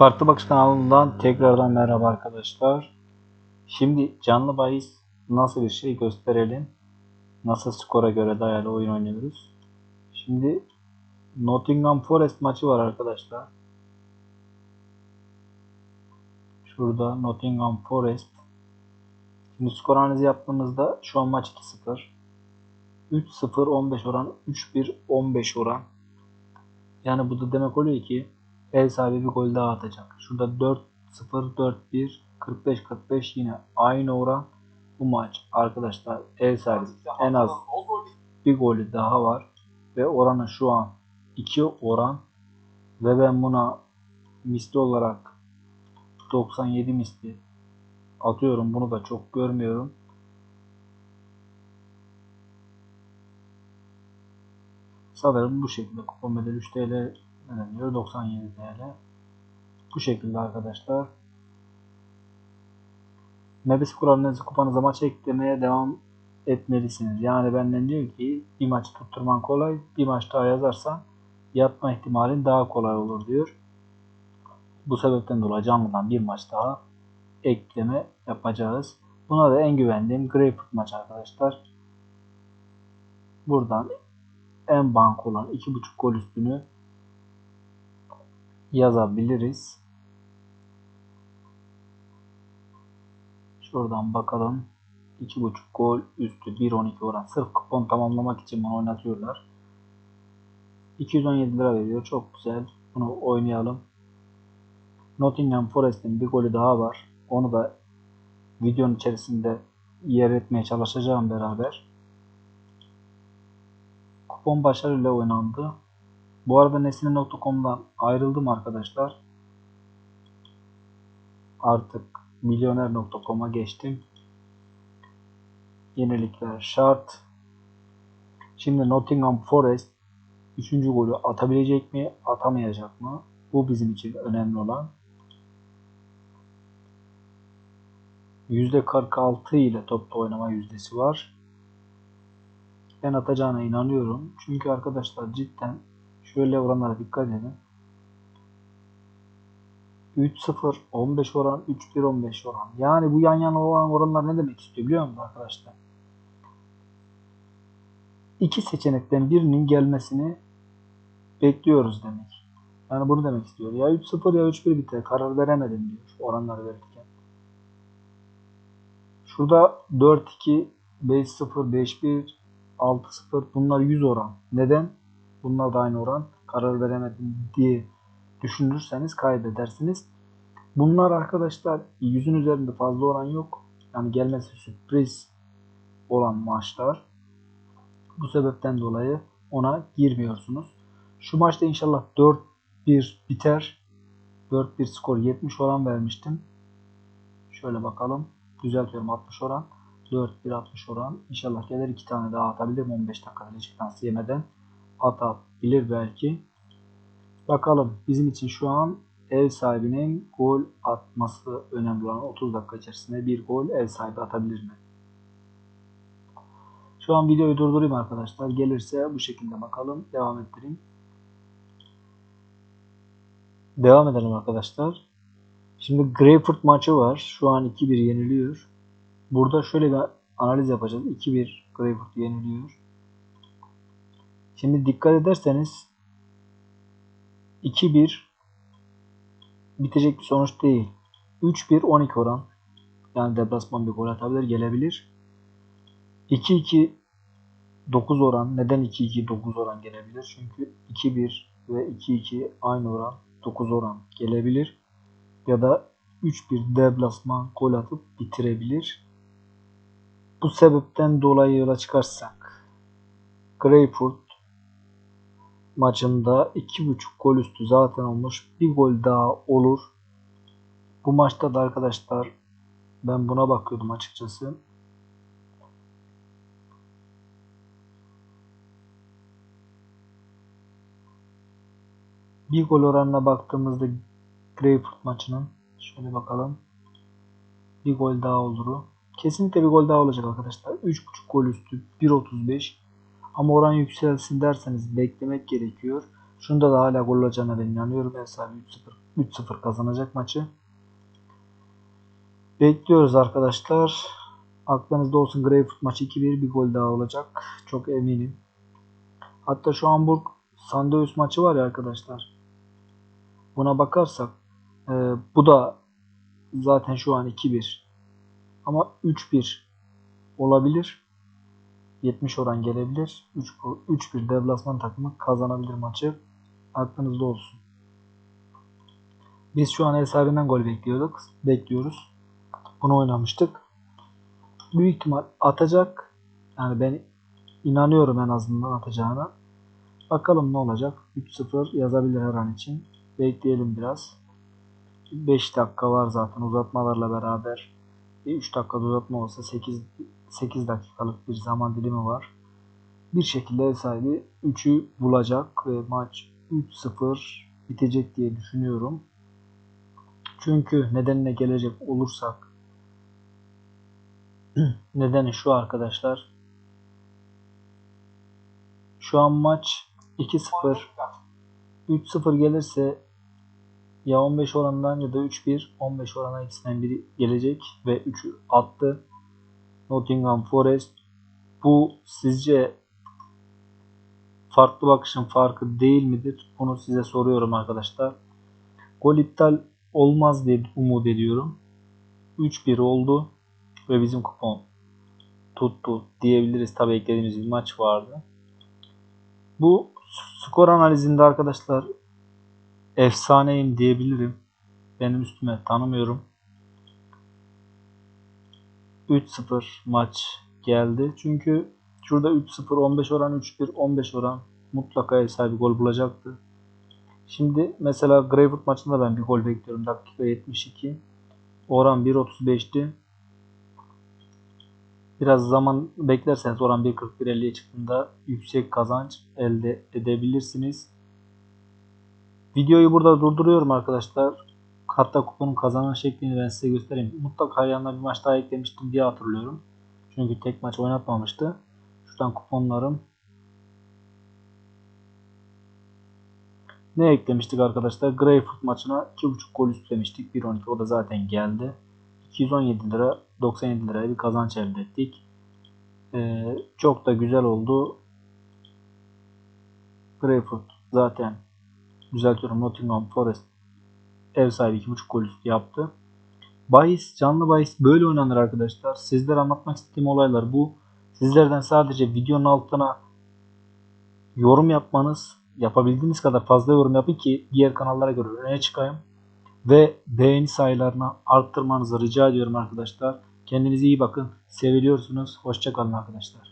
Farklı Bakış kanalından tekrardan merhaba arkadaşlar. Şimdi canlı bahis nasıl bir şey gösterelim. Nasıl skora göre dayalı oyun oynuyoruz. Şimdi Nottingham Forest maçı var arkadaşlar. Şurada Nottingham Forest. Şimdi skor analizi yaptığımızda şu an maç 2-0. 3-0 15 oran, 3-1 15 oran. Yani bu da demek oluyor ki ev sahibi bir gol daha atacak. Şurada 4-0 4-1 45-45 yine aynı oran. Bu maç arkadaşlar ev sahibi en az bir golü daha var. Ve oranı şu an 2 oran. Ve ben buna misli olarak 97 misli atıyorum. Bunu da çok görmüyorum. Sanırım bu şekilde kupon bedeli 3 TL ödeniyor. 97 TL. Bu şekilde arkadaşlar. Mebis kuralınızı kupanıza maç eklemeye devam etmelisiniz. Yani benden diyor ki bir maç tutturman kolay. Bir maç daha yazarsan yatma ihtimalin daha kolay olur diyor. Bu sebepten dolayı canlıdan bir maç daha ekleme yapacağız. Buna da en güvendiğim Greyfurt maç arkadaşlar. Buradan en bank olan 2.5 gol üstünü yazabiliriz. Şuradan bakalım. 2.5 gol üstü 1.12 oran. Sırf kupon tamamlamak için bunu oynatıyorlar. 217 lira veriyor. Çok güzel. Bunu oynayalım. Nottingham Forest'in bir golü daha var. Onu da videonun içerisinde yer etmeye çalışacağım beraber. Kupon başarıyla oynandı. Bu arada Nesine.com'dan ayrıldım arkadaşlar. Artık milyoner.com'a geçtim. Yenilikler şart. Şimdi Nottingham Forest 3. golü atabilecek mi, atamayacak mı? Bu bizim için önemli olan. %46 ile topta oynama yüzdesi var. Ben atacağına inanıyorum. Çünkü arkadaşlar cidden şöyle oranlara dikkat edin. 3-0, 15 oran, 3-1, 15 oran. Yani bu yan yana olan oranlar ne demek istiyor biliyor musunuz arkadaşlar? İki seçenekten birinin gelmesini bekliyoruz demek. Yani bunu demek istiyor. Ya 3-0 ya 3-1 biter. Karar veremedim diyor oranları verirken. Şurada 4-2, 5-0, 5-1, 6-0 bunlar 100 oran. Neden? Bunlar da aynı oran. Karar veremedim diye düşünürseniz kaybedersiniz. Bunlar arkadaşlar yüzün üzerinde fazla oran yok. Yani gelmesi sürpriz olan maçlar. Bu sebepten dolayı ona girmiyorsunuz. Şu maçta inşallah 4-1 biter. 4-1 skor 70 oran vermiştim. Şöyle bakalım. Düzeltiyorum 60 oran. 4-1 60 oran. İnşallah gelir 2 tane daha atabilirim 15 dakika hiç şans yemeden. Atabilir belki. Bakalım bizim için şu an ev sahibinin gol atması önemli olan 30 dakika içerisinde bir gol ev sahibi atabilir mi? Şu an videoyu durdurayım arkadaşlar. Gelirse bu şekilde bakalım. Devam ettireyim. Devam edelim arkadaşlar. Şimdi Greyfurt maçı var. Şu an 2-1 yeniliyor. Burada şöyle bir analiz yapacağız. 2-1 Greyfurt yeniliyor. Şimdi dikkat ederseniz 2-1 bitecek bir sonuç değil. 3-1 12 oran. Yani deplasman bir gol atabilir, gelebilir. 2-2 9 oran. Neden 2-2 9 oran gelebilir? Çünkü 2-1 ve 2-2 aynı oran 9 oran gelebilir. Ya da 3-1 deplasman gol atıp bitirebilir. Bu sebepten dolayı yola çıkarsak Greyfurt maçında 2.5 gol üstü zaten olmuş. Bir gol daha olur. Bu maçta da arkadaşlar ben buna bakıyordum açıkçası. Bir gol oranına baktığımızda Greyfurt maçının şöyle bakalım. Bir gol daha olur. Kesinlikle bir gol daha olacak arkadaşlar. 3.5 gol üstü 1.35 ama oran yükselsin derseniz beklemek gerekiyor. Şunda da hala gol olacağına ben inanıyorum. Ev sahibi 3-0 3-0 kazanacak maçı. Bekliyoruz arkadaşlar. Aklınızda olsun Greyfurt maçı 2-1 bir gol daha olacak. Çok eminim. Hatta şu Hamburg Sandöus maçı var ya arkadaşlar. Buna bakarsak e, bu da zaten şu an 2-1. Ama 3-1 olabilir. 70 oran gelebilir. 3-1 deplasman takımı kazanabilir maçı. Aklınızda olsun. Biz şu an sahibinden gol bekliyorduk. Bekliyoruz. Bunu oynamıştık. Büyük ihtimal atacak. Yani ben inanıyorum en azından atacağına. Bakalım ne olacak. 3-0 yazabilir her an için. Bekleyelim biraz. 5 dakika var zaten uzatmalarla beraber. 3 dakika uzatma olsa 8 8 dakikalık bir zaman dilimi var. Bir şekilde ev sahibi 3'ü bulacak ve maç 3-0 bitecek diye düşünüyorum. Çünkü nedenine gelecek olursak nedeni şu arkadaşlar. Şu an maç 2-0 3-0 gelirse ya 15 oranından ya da 3-1 15 orana ikisinden biri gelecek ve 3'ü attı. Nottingham Forest bu sizce farklı bakışın farkı değil midir? Bunu size soruyorum arkadaşlar. Gol iptal olmaz diye umut ediyorum. 3-1 oldu ve bizim kupon tuttu diyebiliriz. Tabii eklediğimiz bir maç vardı. Bu skor analizinde arkadaşlar efsaneyim diyebilirim. Benim üstüme tanımıyorum. 3-0 maç geldi. Çünkü şurada 3-0 15 oran 3-1 15 oran mutlaka ev sahibi gol bulacaktı. Şimdi mesela Greywood maçında ben bir gol bekliyorum. Dakika 72. Oran 1.35'ti. Biraz zaman beklerseniz oran 1.41.50'ye çıktığında yüksek kazanç elde edebilirsiniz. Videoyu burada durduruyorum arkadaşlar. Hatta kuponun kazanan şeklini ben size göstereyim. Mutlaka yanına bir maç daha eklemiştim diye hatırlıyorum. Çünkü tek maç oynatmamıştı. Şuradan kuponlarım. Ne eklemiştik arkadaşlar? Greyfurt maçına 2.5 gol üstlemiştik. 1.12 o da zaten geldi. 217 lira 97 liraya bir kazanç elde ettik. Ee, çok da güzel oldu. Greyfurt zaten düzeltiyorum Nottingham Forest ev sahibi 2.5 gol üstü yaptı. Bahis, canlı bahis böyle oynanır arkadaşlar. Sizlere anlatmak istediğim olaylar bu. Sizlerden sadece videonun altına yorum yapmanız, yapabildiğiniz kadar fazla yorum yapın ki diğer kanallara göre öne çıkayım. Ve beğeni sayılarını arttırmanızı rica ediyorum arkadaşlar. Kendinize iyi bakın. Seviliyorsunuz. Hoşçakalın arkadaşlar.